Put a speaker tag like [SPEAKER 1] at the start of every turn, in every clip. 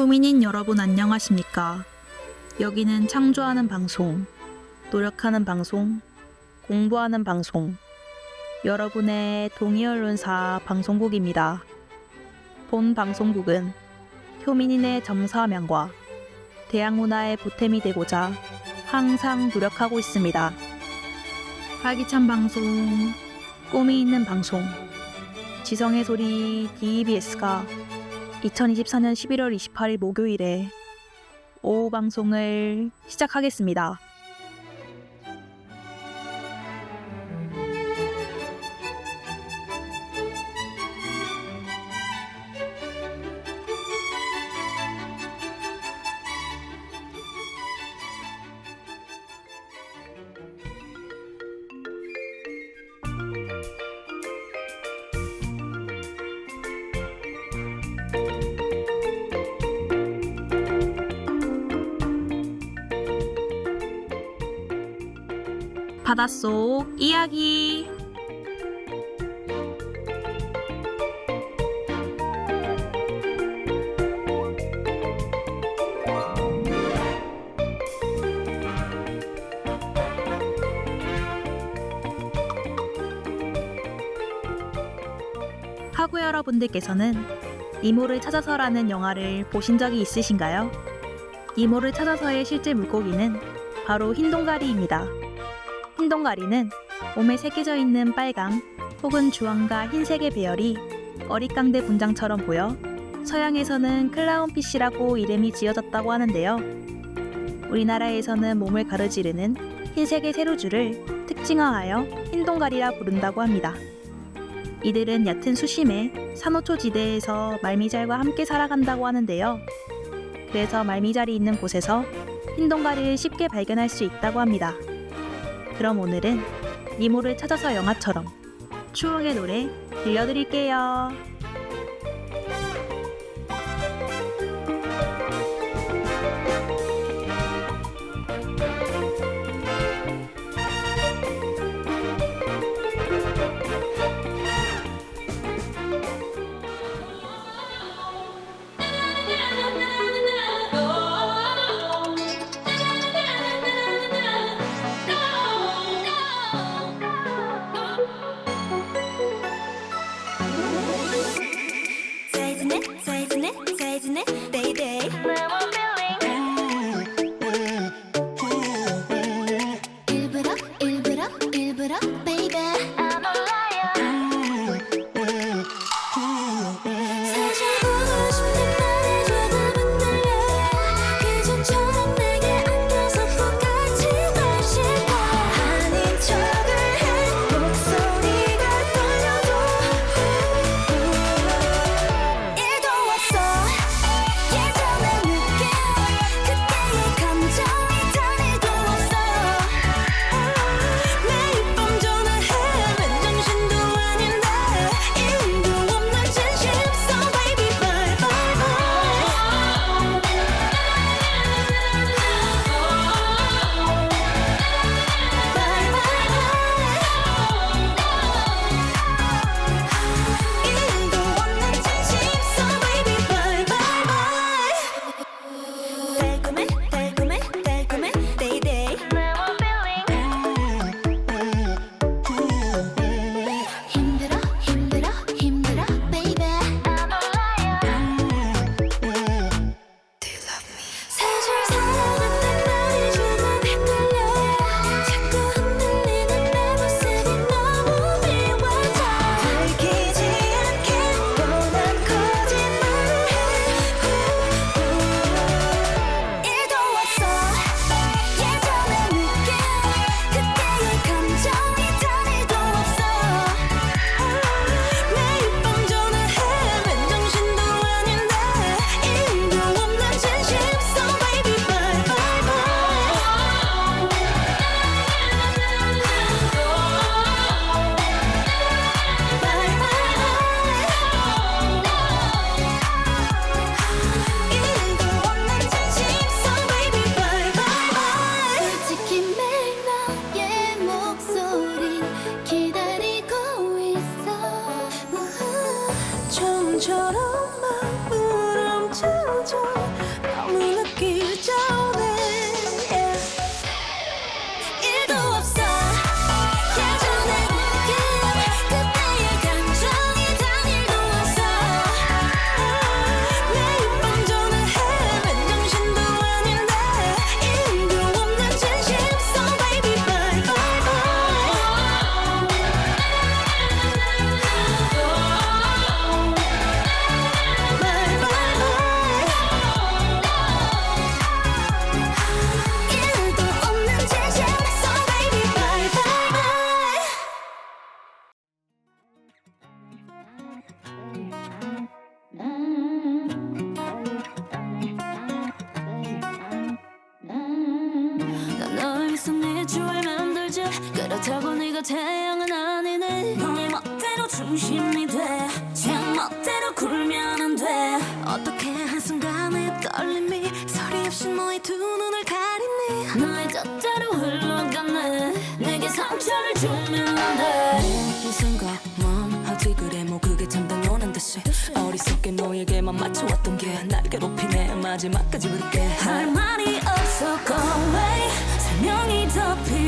[SPEAKER 1] 효민인 여러분 안녕하십니까? 여기는 창조하는 방송, 노력하는 방송, 공부하는 방송, 여러분의 동의 언론사 방송국입니다. 본 방송국은 효민인의 정서함양과 대학 문화의 보탬이 되고자 항상 노력하고 있습니다. 활기찬 방송, 꿈이 있는 방송, 지성의 소리 DBS가 2024년 11월 28일 목요일에 오후 방송을 시작하겠습니다. 바닷속 이야기 하구 여러분들께서는 이모를 찾아서라는 영화를 보신 적이 있으신가요? 이모를 찾아서의 실제 물고기는 바로 흰 동가리입니다. 흰동가리는 몸에 새겨져 있는 빨강 혹은 주황과 흰색의 배열이 어릿강대 분장처럼 보여 서양에서는 클라운피쉬라고 이름이 지어졌다고 하는데요. 우리나라에서는 몸을 가로지르는 흰색의 세로줄을 특징화하여 흰동가리라 부른다고 합니다. 이들은 얕은 수심의 산호초 지대에서 말미잘과 함께 살아간다고 하는데요. 그래서 말미잘이 있는 곳에서 흰 동가리를 쉽게 발견할 수 있다고 합니다. 그럼 오늘은 니모를 찾아서 영화처럼 추억의 노래 들려드릴게요.
[SPEAKER 2] 더 태양은 아니네. 너의 멋대로 중심이 돼제 멋대로 굴면 안돼. 어떻게 한순간에 떨림이 소리 없이 너의 두 눈을 가리네 너의 뜻대로 흘러가네. 내게 상처를 주면 안돼.
[SPEAKER 3] 이 순간 멈하지 그래 뭐 그게 참 당연한 듯이. 어리석게 너에게만 맞춰왔던 게 날 괴롭히네 마지막까지 그렇게.
[SPEAKER 2] 할 말이 없어. Go away. 설명이 덮이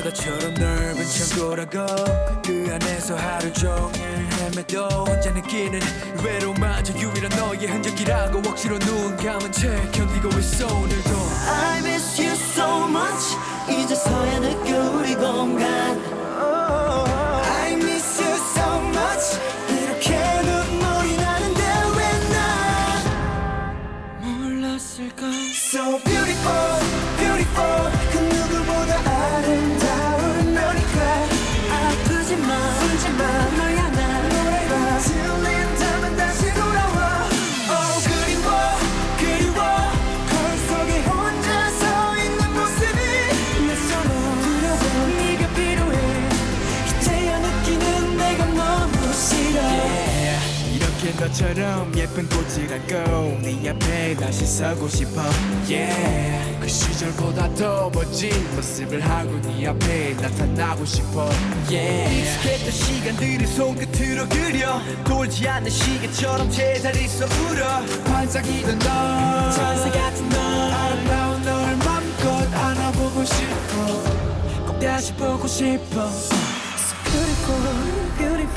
[SPEAKER 4] 바다처럼 넓은 창고라고 그 안에서 하루 종일 헤매도 혼자 느끼는 외로움마저 유일한 너의 흔적이라고 억지로 눈 감은 채 견디고 있어 오늘도 I miss you so much. 예쁜 꽃이라고 네 앞에 다시 서고 싶어. Yeah. 그 시절보다 더 멋진 모습을 하고 네 옆에 나타나고 싶어. Yeah. 익숙했던 시간들을 손끝으로 그려. 돌지 않는 시계처럼 제자리서 울어 반짝이던 너 천사 같은 너 아름다운 널 맘껏 안아보고 싶어. 꼭 다시 보고 싶어. So beautiful.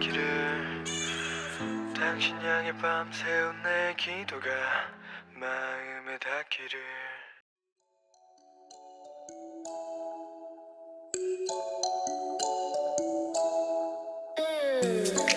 [SPEAKER 4] 기를 당신 향해 밤새운 내 기도가 마음에 닿기를
[SPEAKER 5] 음.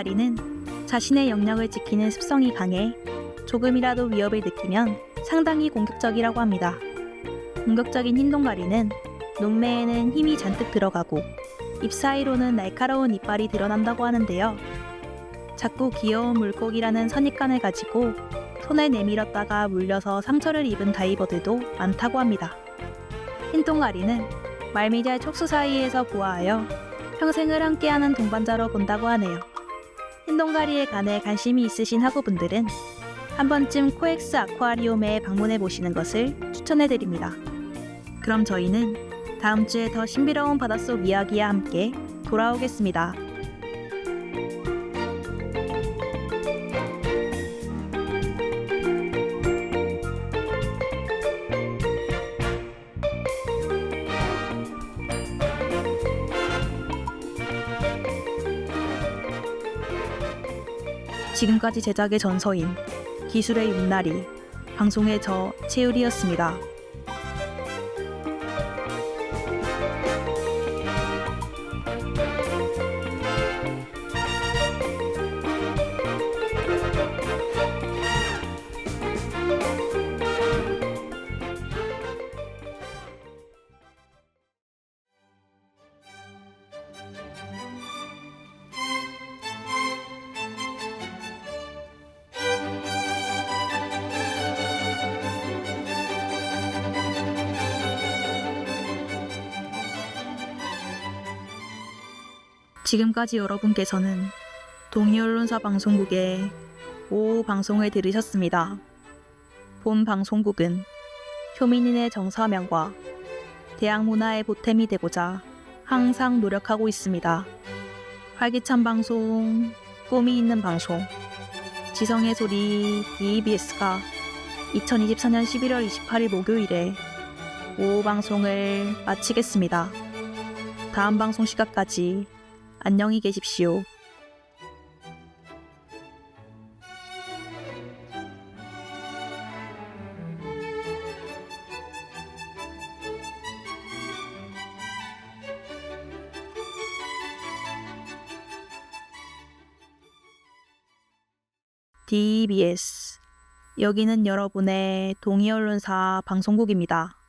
[SPEAKER 1] 흰동가리는 자신의 영역을 지키는 습성이 강해 조금이라도 위협을 느끼면 상당히 공격적이라고 합니다. 공격적인 흰 동가리는 눈매에는 힘이 잔뜩 들어가고 입 사이로는 날카로운 이빨이 드러난다고 하는데요. 자꾸 귀여운 물고기라는 선입관을 가지고 손을 내밀었다가 물려서 상처를 입은 다이버들도 많다고 합니다. 흰동가리는 말미잘 촉수 사이에서 부화하여 평생을 함께하는 동반자로 본다고 하네요. 흰동가리에 관해 관심이 있으신 학우분들은 한 번쯤 코엑스 아쿠아리움에 방문해 보시는 것을 추천해 드립니다. 그럼 저희는 다음 주에 더 신비로운 바닷속 이야기와 함께 돌아오겠습니다. 지금까지 제작의 전서인 기술의 윷날이 방송의 저 채율이었습니다. 지금까지 여러분께서는 동의언론사 방송국의 오후 방송을 들으셨습니다. 본 방송국은 효민인의 정서명과 대학 문화의 보탬이 되고자 항상 노력하고 있습니다. 활기찬 방송, 꿈이 있는 방송, 지성의 소리 EBS가 2024년 11월 28일 목요일에 오후 방송을 마치겠습니다. 다음 방송 시각까지 안녕히 계십시오. DBS 여기는 여러분의 동의 언론사 방송국입니다.